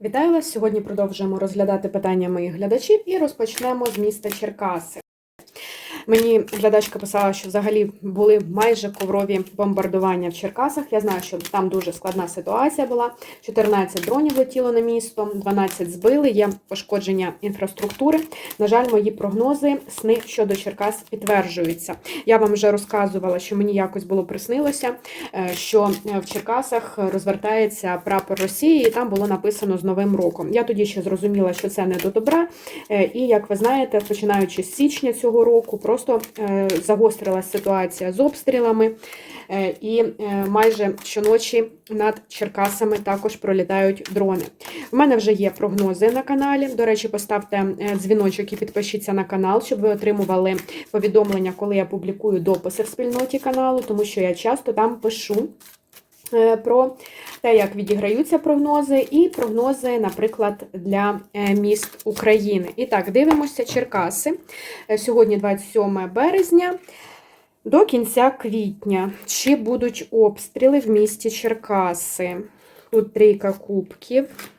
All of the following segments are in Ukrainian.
Вітаю вас! Сьогодні продовжуємо розглядати питання моїх глядачів і розпочнемо з міста Черкаси. Мені глядачка писала, що взагалі були майже коврові бомбардування в Черкасах. Я знаю, що там дуже складна ситуація була. 14 дронів летіло на місто, 12 збили, є пошкодження інфраструктури. На жаль, мої прогнози, сни щодо Черкас підтверджуються. Я вам вже розказувала, що мені якось було приснилося, е, що в Черкасах розвертається прапор Росії, і там було написано з Новим роком. Я тоді ще зрозуміла, що це не до добра. Е, І як ви знаєте, починаючи з січня цього року, просто е, загострилася ситуація з обстрілами, е, і е, майже щоночі над Черкасами також пролітають дрони. У мене вже є прогнози на каналі. До речі, поставте дзвіночок і підпишіться на канал, щоб ви отримували повідомлення, коли я публікую дописи в спільноті каналу, тому що я часто там пишу. Е, Про те, як відіграються прогнози, і прогнози, наприклад, для е, міст України. І так, дивимося Черкаси. Е, Сьогодні 27 березня. До кінця квітня. Чи будуть обстріли в місті Черкаси? Тут трійка кубків,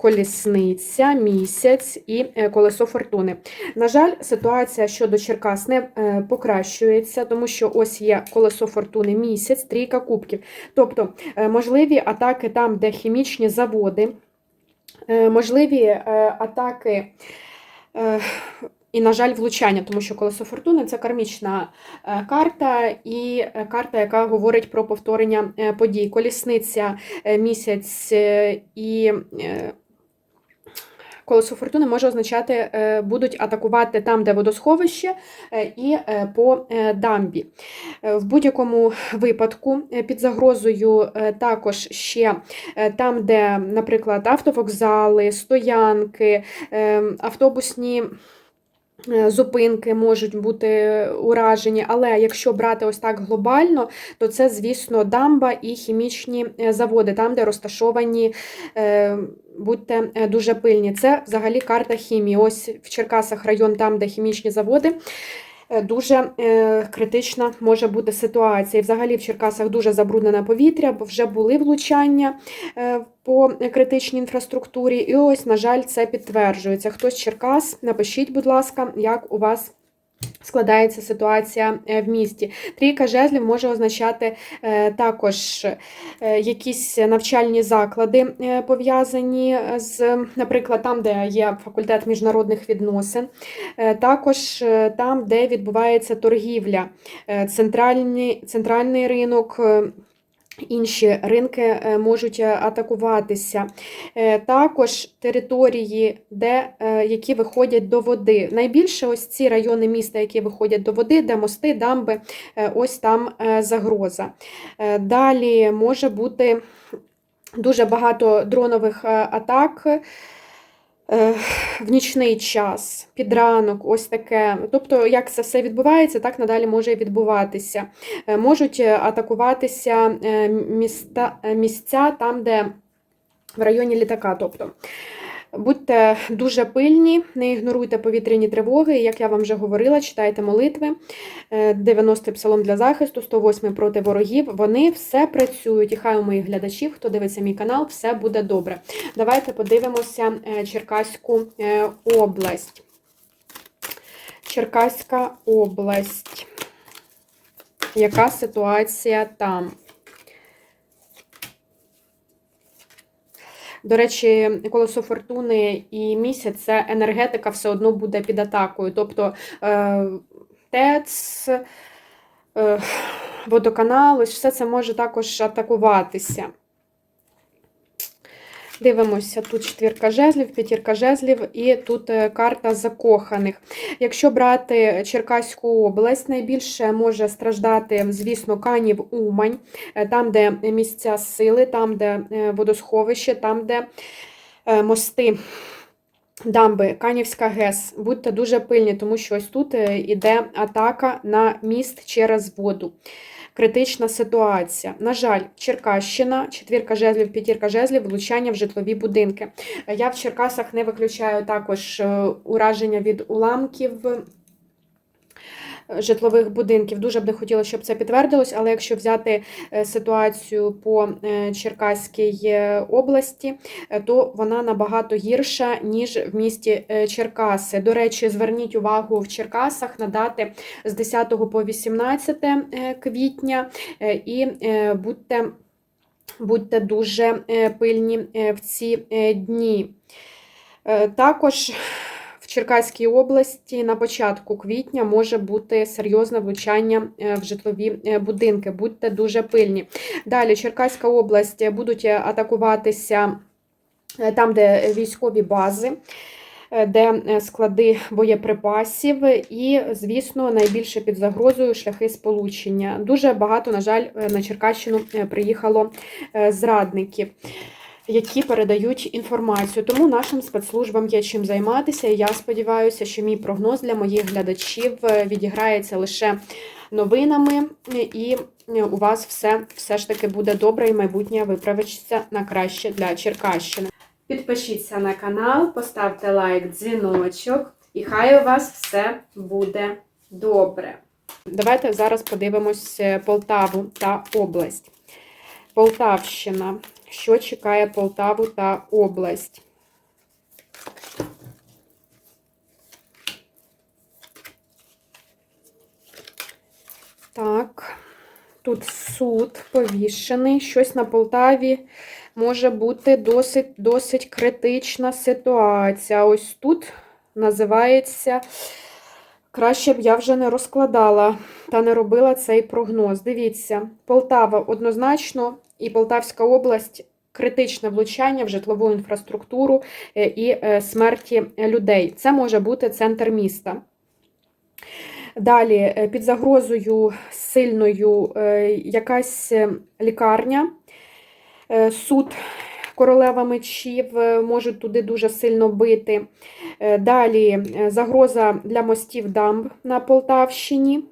колісниця, місяць і е, колесо фортуни. На жаль, ситуація щодо Черкас не е, покращується, тому що ось є колесо фортуни місяць, трійка кубків. Тобто е, можливі атаки там, де хімічні заводи, можливі атаки. І, на жаль, влучання, тому що колесо фортуни це кармічна карта, і карта, яка говорить про повторення подій. Колісниця, місяць і колесо фортуни може означати, е, будуть атакувати там, де водосховище, е, і е, по дамбі. В будь-якому випадку під загрозою також ще там, де, наприклад, автовокзали, стоянки, автобусні. Зупинки можуть бути уражені, але якщо брати ось так глобально, то це, звісно, дамба і хімічні заводи, там, де розташовані, будьте е, дуже пильні. Це взагалі карта хімії. Ось в Черкасах район, там, де хімічні заводи. е, Дуже е, критична може бути ситуація. І взагалі в Черкасах дуже забруднене повітря, бо вже були влучання по критичній інфраструктурі. І ось, на жаль, це підтверджується. Хтось Черкас, напишіть, будь ласка, як у вас. Складається ситуація е, в місті. Трійка жезлів може означати е, також е, якісь навчальні заклади пов'язані з, наприклад, там, де є факультет міжнародних відносин, також там, де відбувається торгівля, центральний, центральний ринок. Інші ринки е, можуть е, атакуватися. Е, Також території, де, які виходять до води. Найбільше ось ці райони міста, які виходять до води, де мости, дамби, ось там загроза. Далі може бути дуже багато дронових атак. Е, В нічний час, під ранок, ось таке. Тобто, як це все відбувається, так надалі може відбуватися. Е, Можуть е, атакуватися міста, місця там, де в районі літака. Тобто. Будьте дуже пильні, не ігноруйте повітряні тривоги. Як я вам вже говорила, читайте молитви. Е, 90-й псалом для захисту, 108 проти ворогів. Вони все працюють. І хай у моїх глядачів, хто дивиться мій канал, все буде добре. Давайте подивимося е, Черкаську е, область. Черкаська область. Яка ситуація там? До речі, колесо фортуни і місяць це енергетика все одно буде під атакою. Тобто е, ТЕЦ, е, водоканал, ось все це може також атакуватися. Дивимося, тут четвірка жезлів, п'ятірка жезлів і тут е, карта закоханих. Якщо брати Черкаську область, найбільше може страждати, звісно, Канів Умань, е, там, де місця сили, там, де е, водосховище, там, де мости. Дамби, Канівська ГЕС, будьте дуже пильні, тому що ось тут іде атака на міст через воду. Критична ситуація. На жаль, Черкащина, четвірка жезлів, п'ятірка жезлів, влучання в житлові будинки. Я в Черкасах не виключаю також е, ураження від уламків. Житлових будинків. Дуже б не хотіла, щоб це підтвердилось, але якщо взяти е, ситуацію по е, Черкаській е, області, то вона набагато гірша, ніж в місті Черкаси. До речі, зверніть увагу в Черкасах на дати з 10 по 18 е, квітня і будьте, будьте дуже пильні в ці дні. Також Черкаській області на початку квітня може бути серйозне влучання е, в житлові е, будинки. Будьте дуже пильні. Далі Черкаська область е, будуть атакуватися там, де військові бази. Де склади боєприпасів, і, звісно, найбільше під загрозою шляхи сполучення. Дуже багато, на жаль, на Черкащину приїхало зрадників які передають інформацію. Тому нашим спецслужбам є чим займатися. І я сподіваюся, що мій прогноз для моїх глядачів е, відіграється лише новинами, і е, у вас все, все ж таки буде добре, і майбутнє виправиться на краще для Черкащини. Підпишіться на канал, поставте лайк, дзвіночок, і хай у вас все буде добре. Давайте зараз подивимось е, Полтаву та область. Полтавщина. Що чекає Полтаву та область? Так, тут суд повішений. Щось на Полтаві може бути досить, досить критична ситуація. Ось тут називається. Краще б я вже не розкладала та не робила цей прогноз. Дивіться, Полтава однозначно і Полтавська область критичне влучання в житлову інфраструктуру е, і е, смерті людей. Це може бути центр міста. Далі е, під загрозою сильною якась лікарня, суд. Королева мечів е, можуть туди дуже сильно бити. Далі загроза для мостів дамб на Полтавщині.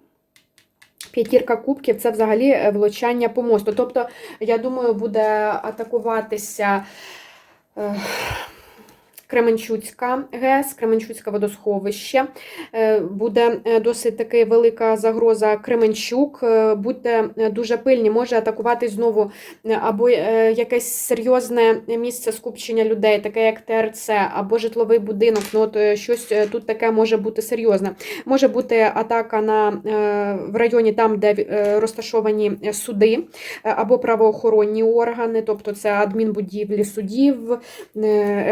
П'ятірка кубків це взагалі е, влучання по мосту. Тобто, я думаю, буде атакуватися Кременчуцька ГЕС, Кременчуцьке водосховище. Е, Буде е, досить таки велика загроза Кременчук. Е, Будьте дуже пильні, може атакувати знову або якесь серйозне місце скупчення людей, таке як ТРЦ, або житловий будинок. Ну, от щось тут таке може бути серйозне. Може бути атака на, в районі там, де розташовані суди або правоохоронні органи, тобто це адмінбудівлі судів,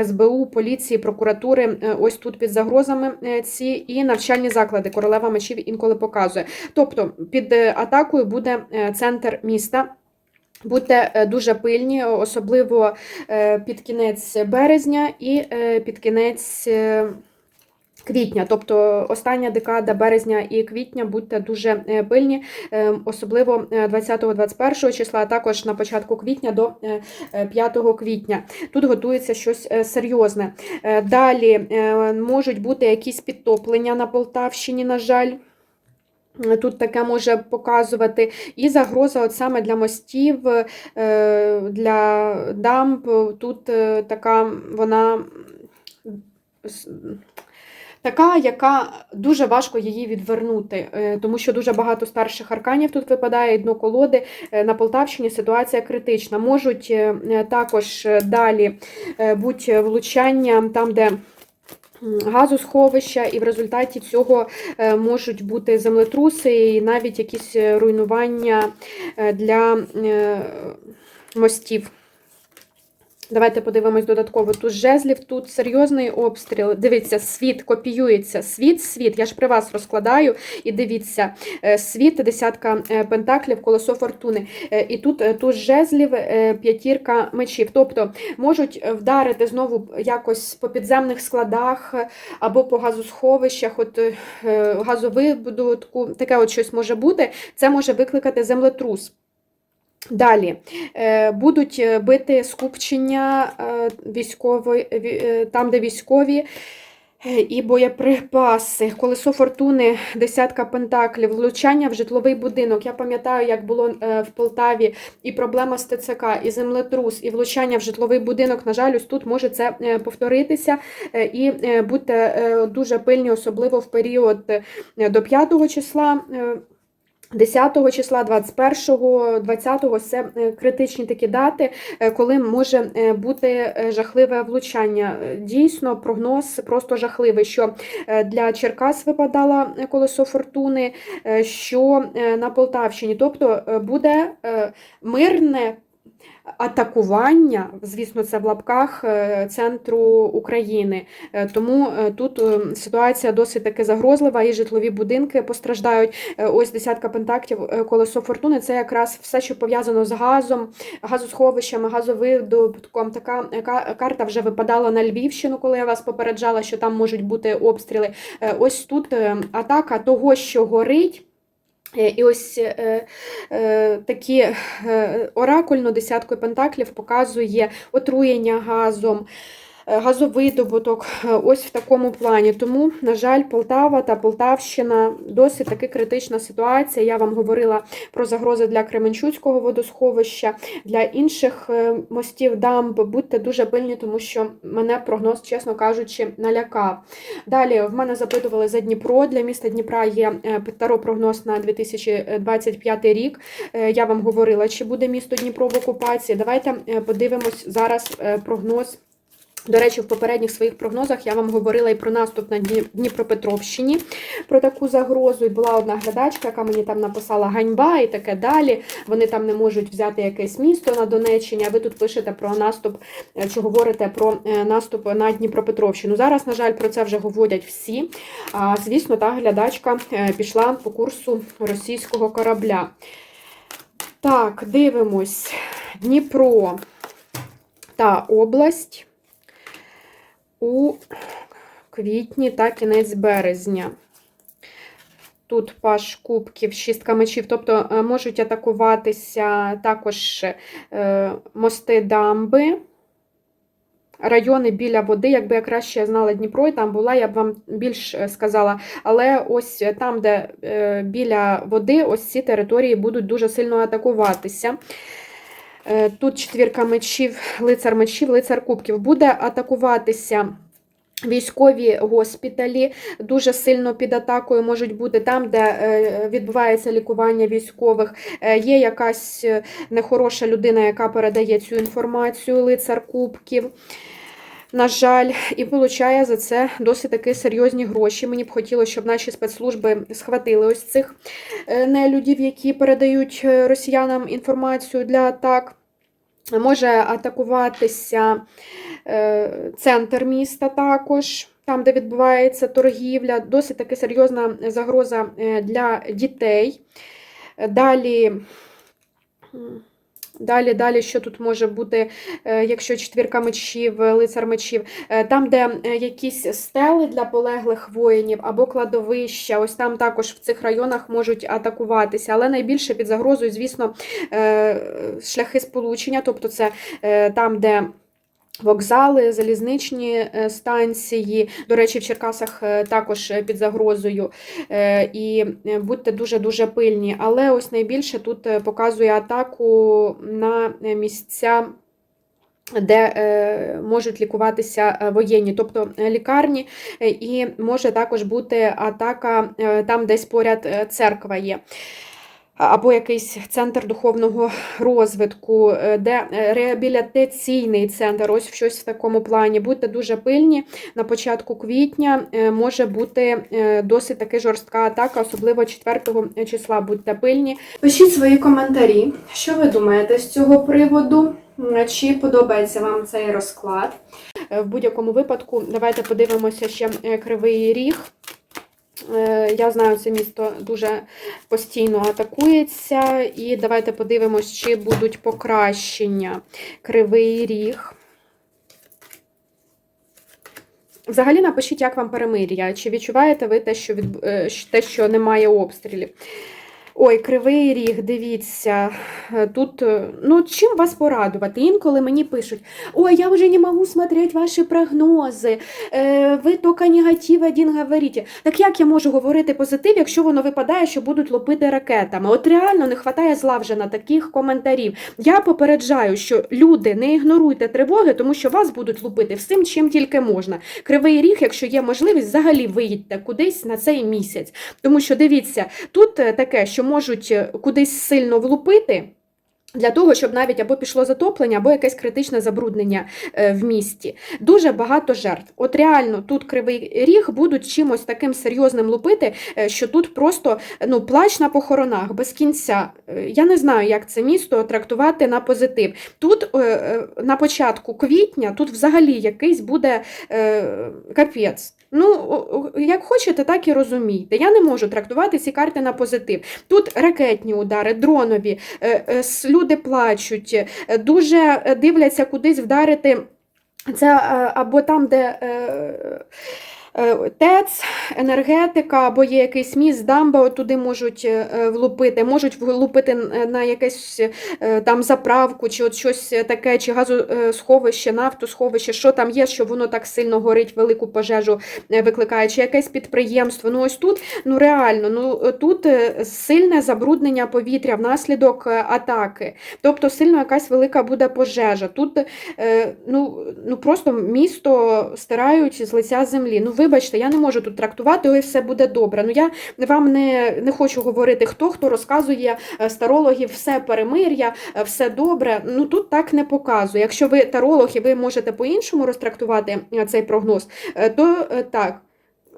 СБУ, поліції, прокуратури. Е, Ось тут під загрозами е, ці і навчальні заклади. Королева мечів інколи показує. Тобто під е, атакою буде центр міста. Будьте дуже пильні, особливо під кінець березня і під кінець квітня. Тобто остання декада березня і квітня будьте дуже е, пильні, е, особливо е, 20-21 числа, а також на початку квітня до е, е, 5 квітня. Тут готується щось е, серйозне. Е, Далі е, можуть бути якісь підтоплення на Полтавщині, на жаль. Тут таке може показувати і загроза от саме для мостів, е, для дамб. Тут е, така вона така, яка дуже важко її відвернути, е, тому що дуже багато старших арканів тут випадає, дно колоди. Е, На Полтавщині ситуація критична. Можуть е, також далі бути влучання там, де м, газосховища, і в результаті цього можуть бути землетруси і навіть якісь руйнування для мостів. Давайте подивимось додатково. Тут жезлів, тут серйозний обстріл. Дивіться, світ копіюється. Світ, світ. Я ж при вас розкладаю. І дивіться, е, світ, десятка е, пентаклів, колесо фортуни. Е, І тут туз жезлів, п'ятірка мечів. Тобто можуть вдарити знову якось по підземних складах або по газосховищах, от газовидобутку, таке от щось може бути. Це може викликати землетрус. Далі е, будуть е, бити скупчення е, військової, ві- там, де військові. І боєприпаси, колесо фортуни, десятка пентаклів, влучання в житловий будинок. Я пам'ятаю, як було в Полтаві і проблема з ТЦК, і землетрус, і влучання в житловий будинок. На жаль, ось тут може це повторитися. І будьте дуже пильні, особливо в період до 5 числа. Е, 10 числа, 21, 20 це е, критичні такі дати, е, коли може е, бути жахливе влучання. Дійсно, прогноз просто жахливий, що для Черкас випадало колесо фортуни, що на Полтавщині. Тобто буде мирне атакування, звісно, це в лапках е, центру України. Е, Тому е, тут ситуація досить таки загрозлива, і житлові будинки постраждають. Ось десятка пентактів, колесо фортуни. Це якраз все, що пов'язано з газом, газосховищами, газовидобутком. Така карта вже випадала на Львівщину, коли я вас попереджала, що там можуть бути обстріли. Ось тут атака того, що горить. Е, І ось е, е, такі е, оракульно десяткою пентаклів показує отруєння газом, газовидобуток, е, ось в такому плані. Тому, на жаль, Полтава та Полтавщина досить таки критична ситуація. Я вам говорила про загрози для Кременчуцького водосховища, для інших е, мостів дамб. Будьте дуже пильні, тому що мене прогноз, чесно кажучи, налякав. Далі в мене запитували за Дніпро. Для міста Дніпра є е, таро-прогноз на 2025 рік. Е, Я вам говорила, чи буде місто Дніпро в окупації. Давайте е, подивимось зараз е, прогноз. До речі, в попередніх своїх прогнозах я вам говорила і про наступ на Дніпропетровщині, про таку загрозу. І була одна глядачка, яка мені там написала ганьба і таке далі. Вони там не можуть взяти якесь місто на Донеччині. А ви тут пишете про наступ, е, чи говорите про е, наступ на Дніпропетровщину. Зараз, на жаль, про це вже говорять всі. А, звісно, та глядачка е, пішла по курсу російського корабля. Так, дивимось. Дніпро та область у квітні та кінець березня. Тут паш кубків, шістка мечів, тобто е, можуть атакуватися також е, мости дамби, райони біля води. Якби я краще знала Дніпро і там була, я б вам більш е, сказала. Але ось там, де біля води, ось ці території будуть дуже сильно атакуватися. Е, Тут четвірка мечів, лицар мечів, лицар кубків. Буде атакуватися військові госпіталі, дуже сильно під атакою можуть бути там, де е, відбувається лікування військових. Е, Є якась нехороша людина, яка передає цю інформацію, лицар кубків. На жаль, і получає за це досить таки серйозні гроші. Мені б хотілося, щоб наші спецслужби схватили ось цих е, нелюдів, які передають е, росіянам інформацію для атак. Може атакуватися е, центр міста також, там, де відбувається торгівля. Досить таки серйозна загроза для дітей. Далі. Далі, далі, що тут може бути, е, якщо четвірка мечів, е, лицар мечів, Е, там, де якісь стели для полеглих воїнів або кладовища, ось там також в цих районах можуть атакуватися. Але найбільше під загрозою, звісно, шляхи сполучення, тобто це там, де. Вокзали, залізничні е, станції, до речі, в Черкасах е, також е, під загрозою. І будьте дуже-дуже пильні. Але ось найбільше тут показує атаку на місця. Де можуть лікуватися воєнні, тобто лікарні, і може також бути атака там, десь поряд церква є. Або якийсь центр духовного розвитку, е, де е, реабілітаційний центр, ось щось в такому плані. Будьте дуже пильні. На початку квітня е, може бути досить таки жорстка атака, особливо 4 числа. Будьте пильні. Пишіть свої коментарі, що ви думаєте з цього приводу. Чи подобається вам цей розклад? В будь-якому випадку, давайте подивимося ще кривий ріг. Е, Я знаю, це місто дуже постійно атакується. І давайте подивимось, чи будуть покращення. Кривий ріг. Взагалі напишіть, як вам перемир'я. Чи відчуваєте ви те, що, від... е, те, що немає обстрілів? Ой, кривий ріг, дивіться. Е, Тут, е, ну, чим вас порадувати? Інколи мені пишуть: Ой, я вже не можу смотреть ваші прогнози, е, ви тільки негатив один говорите. Так як я можу говорити позитив, якщо воно випадає, що будуть лупити ракетами? От реально не вистачає зла вже на таких коментарів. Я попереджаю, що люди не ігноруйте тривоги, тому що вас будуть лупити всім, чим тільки можна. Кривий ріг, якщо є можливість, взагалі виїдьте кудись на цей місяць. Тому що дивіться, тут таке, що можуть е, кудись сильно влупити. Для того, щоб навіть або пішло затоплення, або якесь критичне забруднення е, в місті. Дуже багато жертв. От реально тут кривий ріг будуть чимось таким серйозним лупити, е, що тут просто ну, плач на похоронах без кінця. Я не знаю, як це місто трактувати на позитив. Тут на початку квітня тут взагалі якийсь буде капець. Ну, як хочете, так і розумійте. Я не можу трактувати ці карти на позитив. Тут ракетні удари, дронові, е, е, люди плачуть, е, дуже дивляться кудись вдарити. Це або там, де ТЕЦ, енергетика, або є якийсь міст, дамба, туди можуть е, е, влупити, можуть влупити на якесь е, там заправку, чи от щось таке, чи газосховище, нафтосховище, що там є, що воно так сильно горить, велику пожежу е, викликає, чи якесь підприємство. Ну ось тут ну реально, ну тут е, сильне забруднення повітря внаслідок е, атаки. Тобто сильно якась велика буде пожежа. Тут е, ну, ну просто місто стирають з лиця землі. Ну, вибачте, я не можу тут трактувати, ой, все буде добре. Ну я вам не, не хочу говорити, хто хто розказує е, з тарологів все перемир'я, е, все добре. Ну тут так не показує. Якщо ви таролог і ви можете по-іншому розтрактувати е, цей прогноз, то так.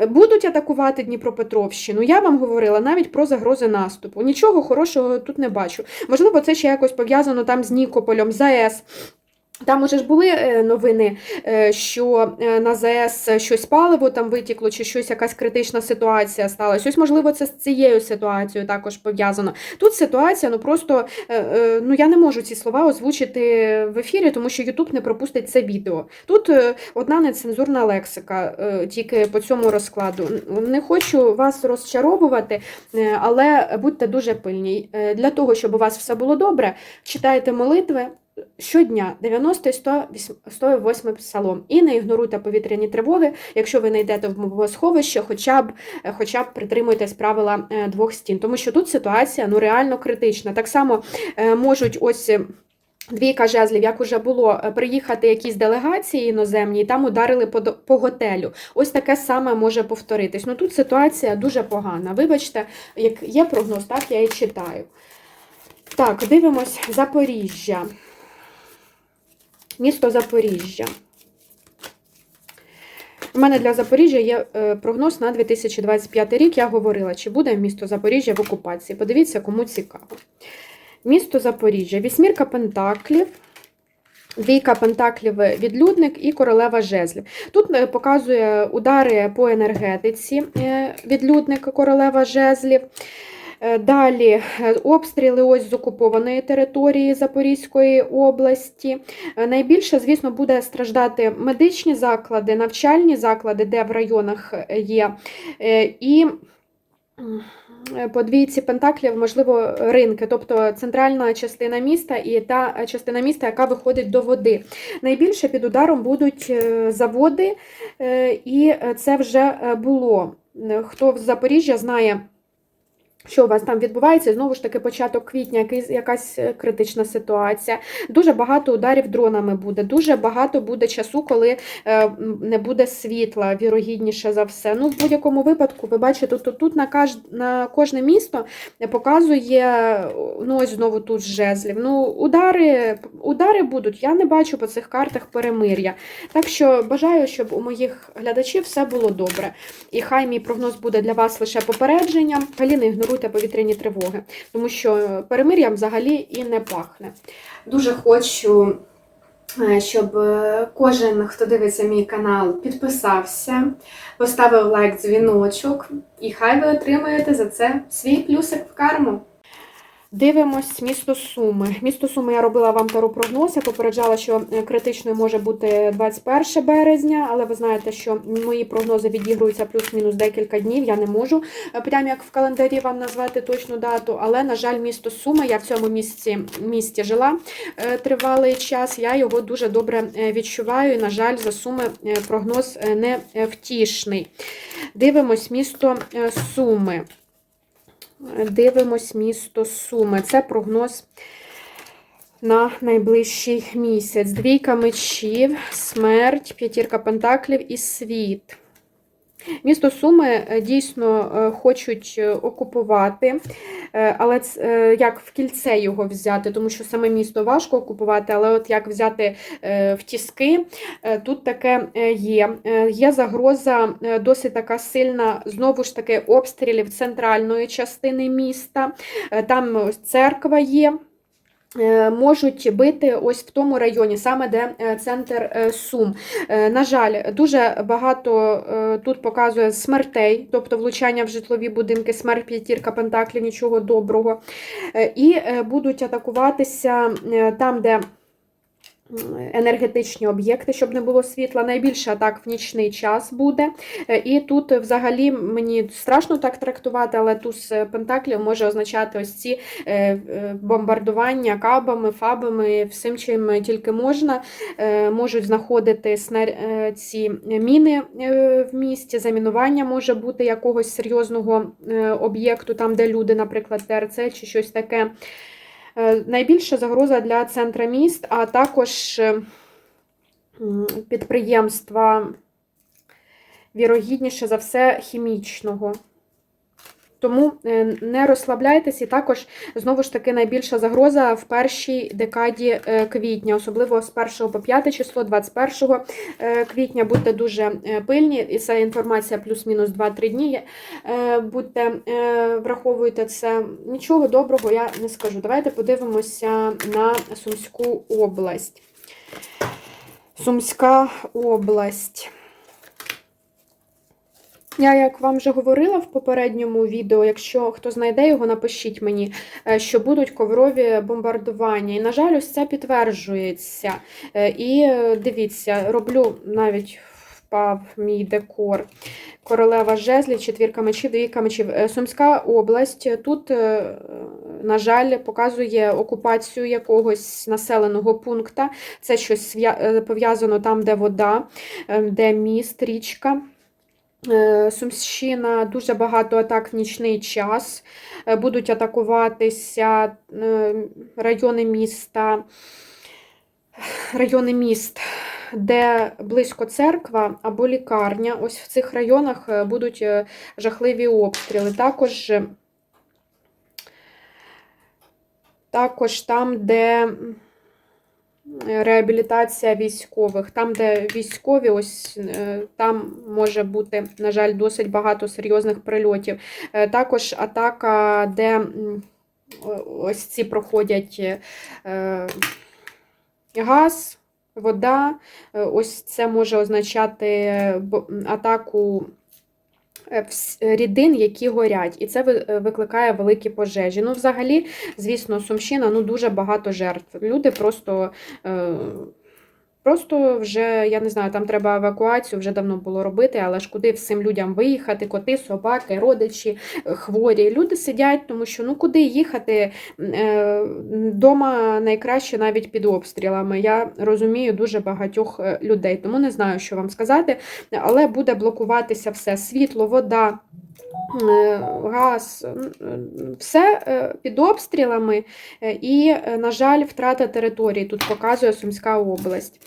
Будуть атакувати Дніпропетровщину. Я вам говорила навіть про загрози наступу. Нічого хорошого тут не бачу. Можливо, це ще якось пов'язано там з Нікополем, з АЕС. Там уже ж були е, новини, е, що е, на ЗАЕС щось паливо там витікло, чи щось якась критична ситуація сталася. Ось, можливо, це з цією ситуацією також пов'язано. Тут ситуація, ну просто ну я не можу ці слова озвучити в ефірі, тому що Ютуб не пропустить це відео. Тут одна нецензурна лексика, тільки по цьому розкладу. Не хочу вас розчаровувати, але будьте дуже пильні. Для того, щоб у вас все було добре, читайте молитви. Щодня 90 100, 108 псалом. І не ігноруйте повітряні тривоги, якщо ви не йдете в бомбосховище, хоча б, е, хоча б притримуйтесь правила е, двох стін. Тому що тут ситуація ну, реально критична. Так само е, можуть ось. Двійка жезлів, як уже було, приїхати якісь делегації іноземні, і там ударили по, по готелю. Ось таке саме може повторитись. Ну тут ситуація дуже погана. Вибачте, як є прогноз, так я і читаю. Так, дивимось Запоріжжя. Місто Запоріжжя. У мене для Запоріжжя є е, прогноз на 2025 рік. Я говорила, чи буде місто Запоріжжя в окупації. Подивіться, кому цікаво. Місто Запоріжжя, вісьмірка пентаклів. Двійка пентаклів відлюдник і королева жезлів. Тут е, показує удари по енергетиці, е, відлюдник, королева жезлів. Е, Далі е, обстріли ось з окупованої території Запорізької області. Е, Найбільше, звісно, буде страждати медичні заклади, навчальні заклади, де в районах є. І по двійці пентаклів, можливо, ринки, тобто центральна частина міста і та частина міста, яка виходить до води. Найбільше під ударом будуть заводи, і це вже було. Хто в Запоріжжя знає, що у вас там відбувається, знову ж таки, початок квітня, якась е, критична ситуація. Дуже багато ударів дронами буде, дуже багато буде часу, коли е, не буде світла, вірогідніше за все. Ну, в будь-якому випадку, ви бачите, тут, тут на, каж, на кожне місто показує, ну ось знову тут жезлів. Ну, удари, удари будуть. Я не бачу по цих картах перемир'я. Так що бажаю, щоб у моїх глядачів все було добре. І хай мій прогноз буде для вас лише попередженням. Взагалі не ігноруйте повітряні тривоги, тому що перемир'ям взагалі і не пахне. Дуже хочу, е, щоб е, кожен, хто дивиться мій канал, підписався, поставив лайк, дзвіночок, і хай ви отримаєте за це свій плюсик в карму. Дивимось місто Суми. Місто Суми я робила вам таропрогноз, я попереджала, що е, критичною може бути 21 березня, але ви знаєте, що мої прогнози відігруються плюс-мінус декілька днів. Я не можу е, прям як в календарі вам назвати точну дату. Але, на жаль, місто Суми, я в цьому місці, місті жила е, тривалий час. Я його дуже добре відчуваю. І, на жаль, за Суми прогноз не втішний. Дивимось місто Суми. Дивимось місто Суми. Це прогноз на найближчий місяць. Двійка мечів, смерть, п'ятірка пентаклів і світ. Місто Суми е, дійсно е, хочуть е, окупувати, але як в кільце його взяти, тому що саме місто важко окупувати, але от як взяти в тіски, тут таке є. Є загроза досить така сильна, знову ж таки, обстрілів центральної частини міста. Там церква є. Е, Можуть бити ось в тому районі, саме де е, центр е, Сум. На жаль, дуже багато тут показує смертей, тобто влучання в житлові будинки, смерть п'ятірка пентаклів, нічого доброго. І будуть атакуватися там, де енергетичні об'єкти, щоб не було світла. Найбільше атак в нічний час буде. Е, І тут взагалі мені страшно так трактувати, але туз е, пентаклів може означати ось ці е, бомбардування кабами, фабами, всім, чим тільки можна. Можуть знаходити ці міни в місті, замінування може бути якогось серйозного об'єкту, там, де люди, наприклад, ТРЦ чи щось таке. Е, Найбільша загроза для центра міст, а також е, підприємства, вірогідніше за все, хімічного. Тому е, не розслабляйтесь, і також, знову ж таки, найбільша загроза в першій декаді е, квітня, особливо з 1 по 5 число, 21 е, квітня. Будьте дуже пильні, і це інформація плюс-мінус 2-3 дні. Будьте, враховуйте це. Нічого доброго я не скажу. Давайте подивимося на Сумську область. Сумська область. Я, як вам вже говорила в попередньому відео, якщо хто знайде його, напишіть мені, е, що будуть коврові бомбардування. І, на жаль, ось це підтверджується. Е, І е, дивіться, роблю навіть впав мій декор. Королева жезлів, четвірка мечів, двійка мечів. Сумська область. Тут, на жаль, показує окупацію якогось населеного пункту. Це щось пов'язано там, де вода, е, де міст, річка. Е, Сумщина дуже багато атак в нічний час. Е, Будуть атакуватися е, райони міста, райони міст, де близько церква або лікарня. Ось в цих районах будуть жахливі обстріли. Також, також там, де реабілітація військових. Там, де військові, ось е, там може бути, на жаль, досить багато серйозних прильотів. Е, Також атака, де ось ці проходять е, газ, вода. Е, Ось це може означати атаку е, рідин, які горять, і це е, викликає великі пожежі. Ну, взагалі, звісно, Сумщина ну дуже багато жертв. Люди просто. Е, Просто вже, я не знаю, там треба евакуацію вже давно було робити, але ж куди всім людям виїхати, коти, собаки, родичі, е, хворі. Люди сидять, тому що ну куди їхати Е, дома найкраще навіть під обстрілами. Я розумію дуже багатьох е, людей, тому не знаю, що вам сказати, але буде блокуватися все: світло, вода. Е, Газ, все е, під обстрілами, е, і, е, на жаль, втрата території тут показує Сумська область.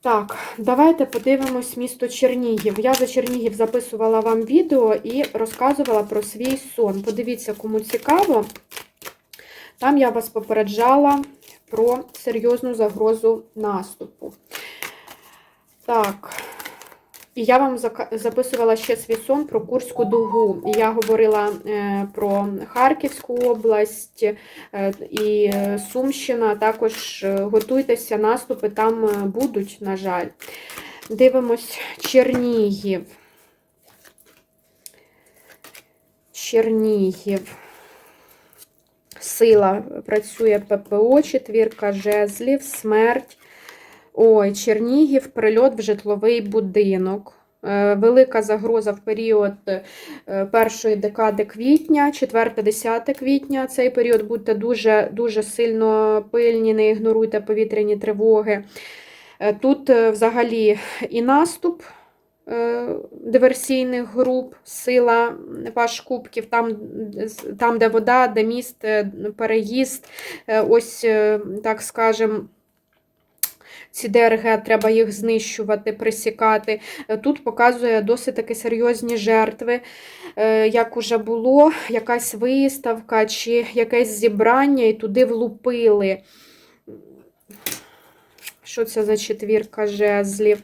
Так, давайте подивимось місто Чернігів. Я за Чернігів записувала вам відео і розказувала про свій сон. Подивіться, кому цікаво. Там я вас попереджала про серйозну загрозу наступу. Так. І я вам записувала ще свій сон про Курську дугу. Я говорила е, про Харківську область е, і е, Сумщина. Також готуйтеся, наступи там будуть, на жаль. Дивимось Чернігів. Чернігів. сила працює ППО, четвірка жезлів, смерть. Ой, Чернігів, прильот в житловий будинок. Е, Велика загроза в період е, першої декади квітня, 4-10 квітня. Цей період будьте дуже, дуже сильно пильні, не ігноруйте повітряні тривоги. Е, Тут взагалі і наступ диверсійних груп, сила ваш кубків, там, там, де вода, де міст, переїзд, ось, так скажемо, ці ДРГ, треба їх знищувати, присікати. Е, Тут показує досить таки серйозні жертви, Е, як уже було, якась виставка чи якесь зібрання, і туди влупили. Що це за четвірка жезлів?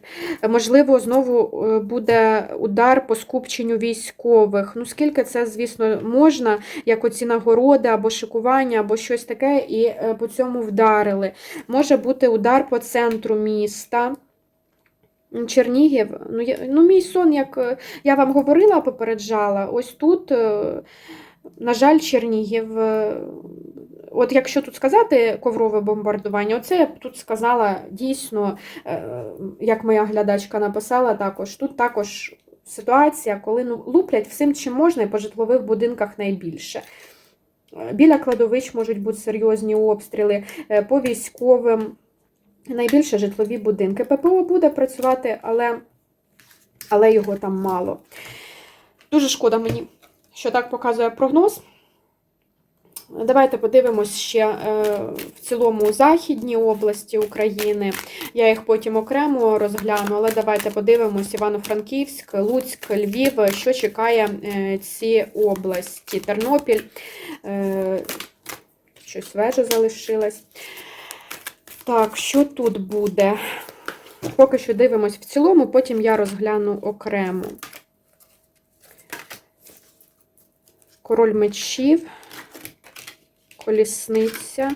Можливо, знову е, буде удар по скупченню військових. Ну, скільки це, звісно, можна, як оці нагороди або шикування, або щось таке, і е, по цьому вдарили. Може бути удар по центру міста. Чернігів, ну, я, ну мій сон, як е, я вам говорила, попереджала, ось тут, на жаль, Чернігів. От якщо тут сказати коврове бомбардування, оце я б тут сказала дійсно, е, як моя глядачка написала також, тут також ситуація, коли ну, луплять всім, чим можна, і по житлових будинках найбільше. Е, Біля кладовищ можуть бути серйозні обстріли, е, по військовим, найбільше житлові будинки. ППО буде працювати, але, але його там мало. Дуже шкода мені, що так показує прогноз. Давайте подивимось ще е, в цілому західні області України. Я їх потім окремо розгляну, але давайте подивимось Івано-Франківськ, Луцьк, Львів, що чекає е, ці області. Тернопіль, е, щось вежа залишилась. Так, що тут буде? Поки що дивимось в цілому, потім я розгляну окремо. Король мечів, колісниця,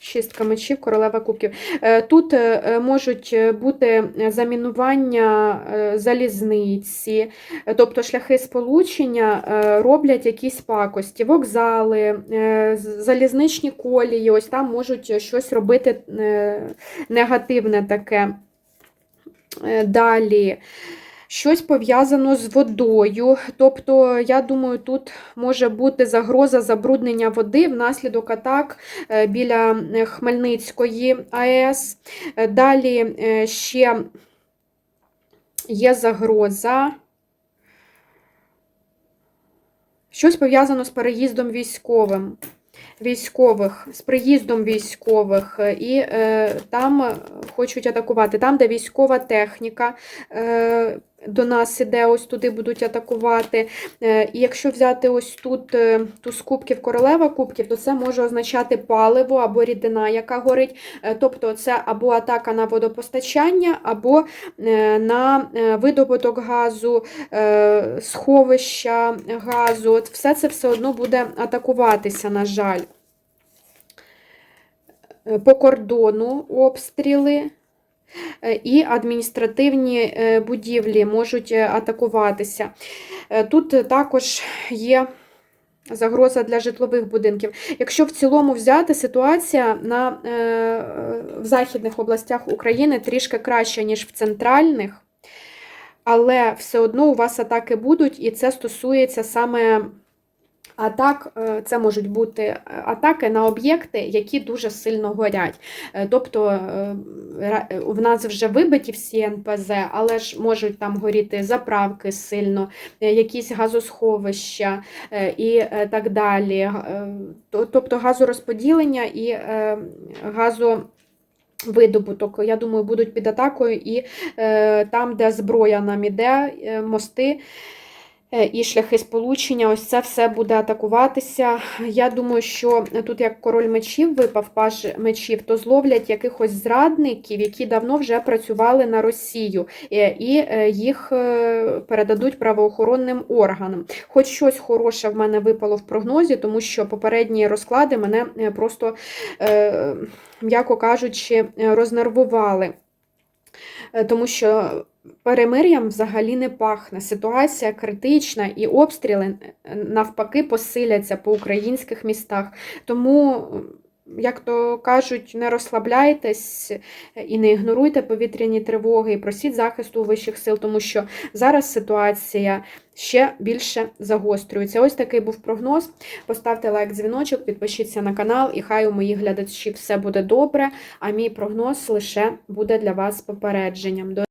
шістка мечів, королева кубків. Е, Тут е, е, можуть бути замінування залізниці, тобто шляхи сполучення роблять якісь пакості, вокзали, залізничні колії, ось там можуть щось робити негативне таке. Далі. Щось пов'язано з водою. Тобто, я думаю, тут може бути загроза забруднення води внаслідок атак е, біля е, Хмельницької АЕС. Е, Далі ще є загроза. Щось пов'язано з переїздом військовим. Військових, з приїздом військових, і е, там хочуть атакувати. Там, де військова техніка е, до нас іде, ось туди будуть атакувати. Е, і якщо взяти ось тут е, туз кубків, королева кубків, то це може означати паливо або рідина, яка горить. Е, тобто це або атака на водопостачання, або на видобуток газу, сховища газу. От все це все одно буде атакуватися, на жаль. По кордону обстріли і адміністративні е, будівлі можуть е, атакуватися. Е, Тут е, також є загроза для житлових будинків. Якщо в цілому взяти, ситуація на, е, в західних областях України трішки краща, ніж в центральних, але все одно у вас атаки будуть, і це стосується саме атак. е, Це можуть бути е, атаки на об'єкти, які дуже сильно горять. Е, Тобто в нас вже вибиті всі НПЗ, але ж можуть там горіти заправки сильно, якісь газосховища і так далі. Тобто газорозподілення і газо. Видобуток, я думаю, будуть під атакою, і е, там, де зброя нам іде, мости і шляхи сполучення, ось це все буде атакуватися. Я думаю, що тут, як король мечів випав, паж мечів, то зловлять якихось зрадників, які давно вже працювали на Росію, е, і е, їх е, передадуть правоохоронним органам. Хоч щось хороше в мене випало в прогнозі, тому що попередні розклади мене е, просто, е, м'яко кажучи, е, рознервували. Е, Тому що перемир'ям взагалі не пахне. Ситуація критична, і обстріли е, навпаки посиляться по українських містах. Тому, як то кажуть, не розслабляйтесь і не ігноруйте повітряні тривоги, і просіть захисту вищих сил, тому що зараз ситуація ще більше загострюється. Ось такий був прогноз. Поставте лайк, дзвіночок, підпишіться на канал, і хай у моїх глядачів все буде добре. А мій прогноз лише буде для вас попередженням.